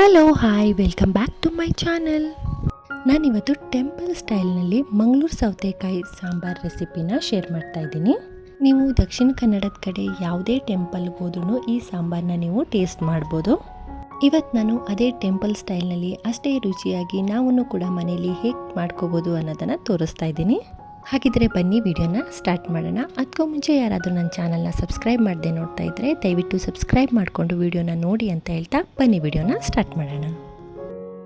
Hello hi welcome back to my channel ನಾನಿವತ್ತು temple ಸ್ಟೈಲ್ನಲ್ಲಿ ಮಂಗಳೂರು ಸೌತೆಕಾಯಿ ಸಾಂಬಾರ್ ರೆಸಿಪಿನ ಶೇರ್ ಮಾಡ್ತಾ ಇದ್ದೀನಿ. ನೀವು ದಕ್ಷಿಣ ಕನ್ನಡದ ಕಡೆ ಯಾವುದೇ ಟೆಂಪಲ್ಗೆ ಹೋದ್ರೂ ಈ ಸಾಂಬಾರನ್ನ ನೀವು ಟೇಸ್ಟ್ ಮಾಡ್ಬೋದು. ಇವತ್ತು ನಾನು ಅದೇ ಟೆಂಪಲ್ ಸ್ಟೈಲ್ನಲ್ಲಿ ಅಷ್ಟೇ ರುಚಿಯಾಗಿ ನಾವೂ ಕೂಡ ಮನೆಯಲ್ಲಿ ಹೇಗೆ ಮಾಡ್ಕೋಬೋದು ಅನ್ನೋದನ್ನು ತೋರಿಸ್ತಾ ಇದ್ದೀನಿ. ಹಾಗಿದ್ರೆ ಬನ್ನಿ ವಿಡಿಯೋನ ಸ್ಟಾರ್ಟ್ ಮಾಡೋಣ. ಅದಕ್ಕೂ ಮುಂಚೆ ಯಾರಾದರೂ ನನ್ನ ಚಾನಲ್ನ ಸಬ್ಸ್ಕ್ರೈಬ್ ಮಾಡದೆ ನೋಡ್ತಾ ಇದ್ದರೆ ದಯವಿಟ್ಟು ಸಬ್ಸ್ಕ್ರೈಬ್ ಮಾಡಿಕೊಂಡು ವಿಡಿಯೋನ ನೋಡಿ ಅಂತ ಹೇಳ್ತಾ ಬನ್ನಿ ವಿಡಿಯೋನ ಸ್ಟಾರ್ಟ್ ಮಾಡೋಣ.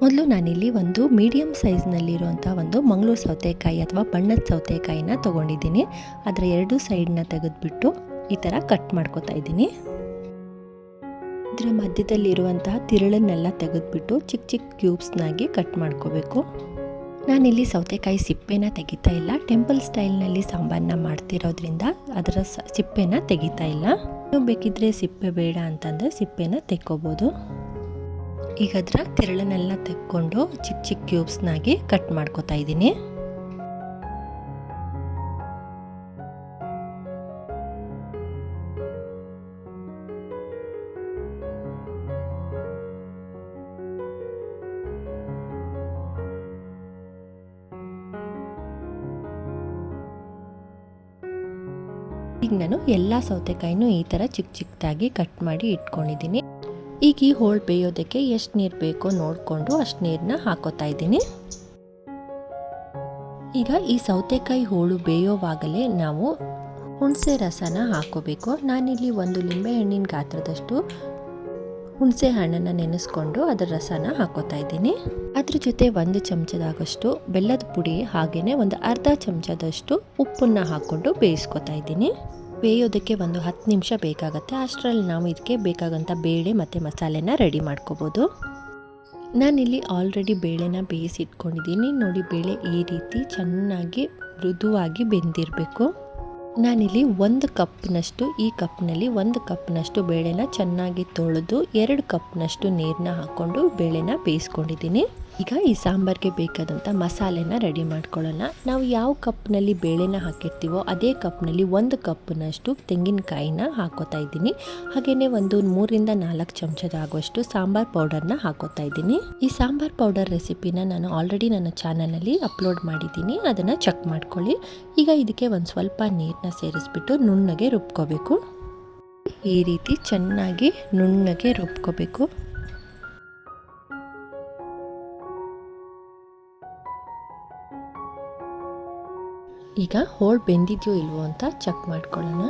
ಮೊದಲು ನಾನಿಲ್ಲಿ ಒಂದು ಮೀಡಿಯಮ್ ಸೈಜ್ನಲ್ಲಿರುವಂಥ ಒಂದು ಮಂಗಳೂರು ಸೌತೆಕಾಯಿ ಅಥವಾ ಬಣ್ಣದ ಸೌತೆಕಾಯಿನ ತೊಗೊಂಡಿದ್ದೀನಿ. ಅದರ ಎರಡು ಸೈಡ್ನ ತೆಗೆದುಬಿಟ್ಟು ಈ ಥರ ಕಟ್ ಮಾಡ್ಕೊತಾ ಇದ್ದೀನಿ. ಇದರ ಮಧ್ಯದಲ್ಲಿರುವಂತಹ ತಿರುಳನ್ನೆಲ್ಲ ತೆಗೆದುಬಿಟ್ಟು ಚಿಕ್ಕ ಚಿಕ್ಕ ಕ್ಯೂಬ್ಸ್ನಾಗಿ ಕಟ್ ಮಾಡ್ಕೋಬೇಕು. ನಾನಿಲ್ಲಿ ಸೌತೆಕಾಯಿ ಸಿಪ್ಪೆನ ತೆಗಿತಾ ಇಲ್ಲ. ಟೆಂಪಲ್ ಸ್ಟೈಲ್ನಲ್ಲಿ ಸಾಂಬಾರನ್ನ ಮಾಡ್ತಿರೋದ್ರಿಂದ ಅದರ ಸಿಪ್ಪೆನ ತೆಗಿತಾ ಇಲ್ಲ. ನೀವು ಬೇಕಿದ್ರೆ ಸಿಪ್ಪೆ ಬೇಡ ಅಂತಂದರೆ ಸಿಪ್ಪೆನ ತೆಕ್ಕೋಬೋದು. ಈಗ ಅದರ ತೆರಳನ್ನೆಲ್ಲ ತೆಕ್ಕೊಂಡು ಚಿಕ್ಕ ಚಿಕ್ಕ ಕ್ಯೂಬ್ಸ್ನಾಗಿ ಕಟ್ ಮಾಡ್ಕೋತಾ ಇದ್ದೀನಿ. ಈಗ ನಾನು ಎಲ್ಲ ಸೌತೆಕಾಯಿನೂ ಈ ಥರ ಚಿಕ್ಕ ಚಿಕ್ಕದಾಗಿ ಕಟ್ ಮಾಡಿ ಇಟ್ಕೊಂಡಿದ್ದೀನಿ. ಈಗ ಈ ಹೋಳು ಬೇಯೋದಕ್ಕೆ ಎಷ್ಟು ನೀರು ಬೇಕೋ ನೋಡಿಕೊಂಡು ಅಷ್ಟು ನೀರನ್ನ ಹಾಕೋತಾ ಇದ್ದೀನಿ. ಈಗ ಈ ಸೌತೆಕಾಯಿ ಹೋಳು ಬೇಯೋವಾಗಲೇ ನಾವು ಹುಣಸೆ ರಸನ ಹಾಕೋಬೇಕು. ನಾನಿಲ್ಲಿ ಒಂದು ಲಿಂಬೆಹಣ್ಣಿನ ಗಾತ್ರದಷ್ಟು ಹುಣಸೆ ಹಣ್ಣನ್ನು ನೆನೆಸ್ಕೊಂಡು ಅದರ ರಸನ ಹಾಕೋತಾ ಇದ್ದೀನಿ. ಅದ್ರ ಜೊತೆ ಒಂದು ಚಮಚದಾಗಷ್ಟು ಬೆಲ್ಲದ ಪುಡಿ ಹಾಗೆಯೇ ಒಂದು ಅರ್ಧ ಚಮಚದಷ್ಟು ಉಪ್ಪನ್ನು ಹಾಕ್ಕೊಂಡು ಬೇಯಿಸ್ಕೊತಾ ಇದ್ದೀನಿ. ಬೇಯೋದಕ್ಕೆ ಒಂದು ಹತ್ತು ನಿಮಿಷ ಬೇಕಾಗುತ್ತೆ. ಅಷ್ಟರಲ್ಲಿ ನಾವು ಇದಕ್ಕೆ ಬೇಕಾಗಂಥ ಬೇಳೆ ಮತ್ತು ಮಸಾಲೆನ ರೆಡಿ ಮಾಡ್ಕೋಬೋದು. ನಾನಿಲ್ಲಿ ಆಲ್ರೆಡಿ ಬೇಳೆನ ಬೇಯಿಸಿಟ್ಕೊಂಡಿದ್ದೀನಿ. ನೋಡಿ, ಬೇಳೆ ಈ ರೀತಿ ಚೆನ್ನಾಗಿ ಮೃದುವಾಗಿ ಬೆಂದಿರಬೇಕು. ನಾನಿಲ್ಲಿ ಒಂದು ಕಪ್ನಷ್ಟು, ಈ ಕಪ್ನಲ್ಲಿ ಒಂದು ಕಪ್ನಷ್ಟು ಬೇಳೆನ ಚೆನ್ನಾಗಿ ತೊಳೆದು, ಎರಡು ಕಪ್ನಷ್ಟು ನೀರನ್ನ ಹಾಕ್ಕೊಂಡು ಬೇಳೆನ ಬೇಯಿಸ್ಕೊಂಡಿದ್ದೀನಿ. ಈಗ ಈ ಸಾಂಬಾರ್ಗೆ ಬೇಕಾದಂಥ ಮಸಾಲೆನ ರೆಡಿ ಮಾಡ್ಕೊಳ್ಳೋಣ. ನಾವು ಯಾವ ಕಪ್ನಲ್ಲಿ ಬೇಳೆನ ಹಾಕಿರ್ತೀವೋ ಅದೇ ಕಪ್ನಲ್ಲಿ ಒಂದು ಕಪ್ನಷ್ಟು ತೆಂಗಿನಕಾಯಿನ ಹಾಕೋತಾ ಇದ್ದೀನಿ. ಹಾಗೆಯೇ ಒಂದು ಮೂರಿಂದ ನಾಲ್ಕು ಚಮಚದ ಆಗುವಷ್ಟು ಸಾಂಬಾರ್ ಪೌಡರ್ನ ಹಾಕೋತಾ ಇದ್ದೀನಿ. ಈ ಸಾಂಬಾರ್ ಪೌಡರ್ ರೆಸಿಪಿನ ನಾನು ಆಲ್ರೆಡಿ ನನ್ನ ಚಾನಲಲ್ಲಿ ಅಪ್ಲೋಡ್ ಮಾಡಿದ್ದೀನಿ. ಅದನ್ನು ಚೆಕ್ ಮಾಡ್ಕೊಳ್ಳಿ. ಈಗ ಇದಕ್ಕೆ ಒಂದು ಸ್ವಲ್ಪ ನೀರನ್ನ ಸೇರಿಸ್ಬಿಟ್ಟು ನುಣ್ಣಗೆ ರುಬ್ಕೋಬೇಕು. ಈ ರೀತಿ ಚೆನ್ನಾಗಿ ನುಣ್ಣಗೆ ರುಬ್ಕೋಬೇಕು. ಈಗ ಹೋಳು ಬೆಂದಿದೆಯೋ ಇಲ್ವೋ ಅಂತ ಚೆಕ್ ಮಾಡ್ಕೊಳ್ಳೋಣ.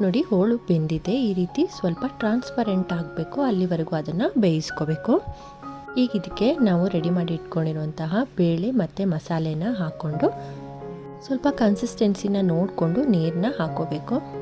ನೋಡಿ, ಹೋಳು ಬೆಂದಿದೆ, ಈ ರೀತಿ ಸ್ವಲ್ಪ ಟ್ರಾನ್ಸ್ಪರೆಂಟ್ ಆಗಬೇಕು, ಅಲ್ಲಿವರೆಗೂ ಅದನ್ನು ಬೇಯಿಸ್ಕೋಬೇಕು. ಈಗ ಇದಕ್ಕೆ ನಾವು ರೆಡಿ ಮಾಡಿ ಇಟ್ಕೊಂಡಿರುವಂತಹ ಬೇಳೆ ಮತ್ತು ಮಸಾಲೆನ ಹಾಕ್ಕೊಂಡು ಸ್ವಲ್ಪ ಕನ್ಸಿಸ್ಟೆನ್ಸಿನ ನೋಡಿಕೊಂಡು ನೀರನ್ನ ಹಾಕೋಬೇಕು.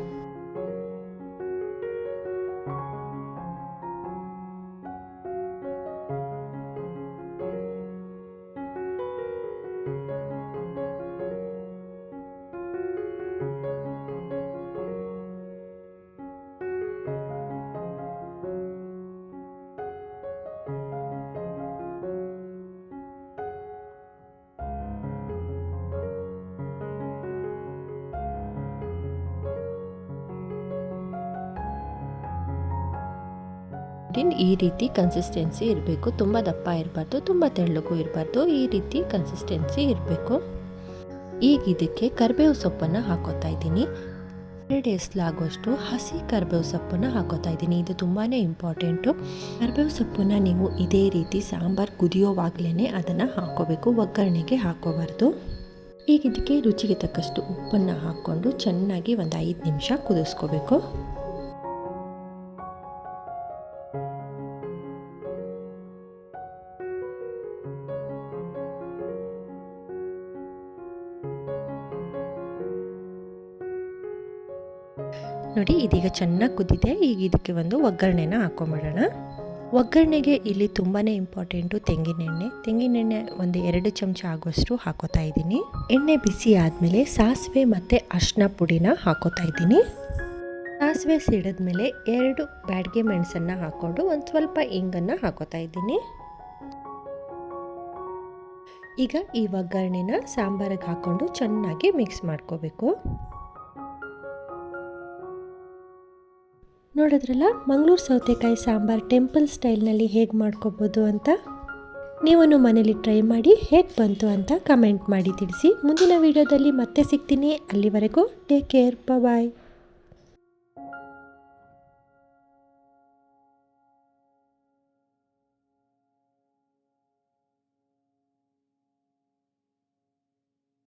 ಈ ರೀತಿ ಕನ್ಸಿಸ್ಟೆನ್ಸಿ ಇರಬೇಕು. ತುಂಬ ದಪ್ಪ ಇರಬಾರ್ದು, ತುಂಬ ತೆಳ್ಳಗೂ ಇರಬಾರ್ದು, ಈ ರೀತಿ ಕನ್ಸಿಸ್ಟೆನ್ಸಿ ಇರಬೇಕು. ಈಗ ಇದಕ್ಕೆ ಕರಿಬೇವು ಸೊಪ್ಪನ್ನು ಹಾಕೋತಾ ಇದ್ದೀನಿ. ಎರಡು ಎಸ್ಲಾಗುವಷ್ಟು ಹಸಿ ಕರಿಬೇವು ಸೊಪ್ಪನ್ನು ಹಾಕೋತಾ ಇದ್ದೀನಿ. ಇದು ತುಂಬಾ ಇಂಪಾರ್ಟೆಂಟು ಕರಿಬೇವು ಸೊಪ್ಪನ್ನು ನೀವು ಇದೇ ರೀತಿ ಸಾಂಬಾರು ಕುದಿಯೋವಾಗಲೇ ಅದನ್ನು ಹಾಕೋಬೇಕು. ಒಗ್ಗರಣೆಗೆ ಹಾಕೋಬಾರ್ದು. ಈಗ ಇದಕ್ಕೆ ರುಚಿಗೆ ತಕ್ಕಷ್ಟು ಉಪ್ಪನ್ನು ಹಾಕ್ಕೊಂಡು ಚೆನ್ನಾಗಿ ಒಂದು ಐದು ನಿಮಿಷ ಕುದಿಸ್ಕೋಬೇಕು. ನೋಡಿ, ಇದೀಗ ಚೆನ್ನಾಗಿ ಕುದ್ದಿದೆ ಈಗ ಇದಕ್ಕೆ ಒಂದು ಒಗ್ಗರಣೆನ ಹಾಕೊಂಬಿಡೋಣ. ಒಗ್ಗರಣೆಗೆ ಇಲ್ಲಿ ತುಂಬಾ ಇಂಪಾರ್ಟೆಂಟು ತೆಂಗಿನೆಣ್ಣೆ. ತೆಂಗಿನೆಣ್ಣೆ ಒಂದು ಎರಡು ಚಮಚ ಆಗುವಷ್ಟು ಹಾಕೋತಾ ಇದ್ದೀನಿ. ಎಣ್ಣೆ ಬಿಸಿ ಆದಮೇಲೆ ಸಾಸಿವೆ ಮತ್ತು ಅರ್ಶಿನ ಪುಡಿನ ಹಾಕೋತಾ ಇದ್ದೀನಿ. ಸಾಸಿವೆ ಸಿಡಿದ್ಮೇಲೆ ಎರಡು ಬ್ಯಾಡ್ಗೆ ಮೆಣಸನ್ನು ಹಾಕ್ಕೊಂಡು ಒಂದು ಸ್ವಲ್ಪ ಇಂಗನ್ನು ಹಾಕೋತಾ ಇದ್ದೀನಿ. ಈಗ ಈ ಒಗ್ಗರಣೆನ ಸಾಂಬಾರಿಗೆ ಹಾಕ್ಕೊಂಡು ಚೆನ್ನಾಗಿ ಮಿಕ್ಸ್ ಮಾಡ್ಕೋಬೇಕು. ನೋಡಿದ್ರಲ್ಲ, ಮಂಗಳೂರು ಸೌತೆಕಾಯಿ ಸಾಂಬಾರ್ ಟೆಂಪಲ್ ಸ್ಟೈಲ್ನಲ್ಲಿ ಹೇಗೆ ಮಾಡ್ಕೋಬೋದು ಅಂತ? ನೀವನ್ನು ಮನೇಲಿ ಟ್ರೈ ಮಾಡಿ ಹೇಗೆ ಬಂತು ಅಂತ ಕಮೆಂಟ್ ಮಾಡಿ ತಿಳಿಸಿ. ಮುಂದಿನ ವಿಡಿಯೋದಲ್ಲಿ ಮತ್ತೆ ಸಿಗ್ತೀನಿ. ಅಲ್ಲಿವರೆಗೂ ಟೇಕ್ ಕೇರ್. ಬಾಯ್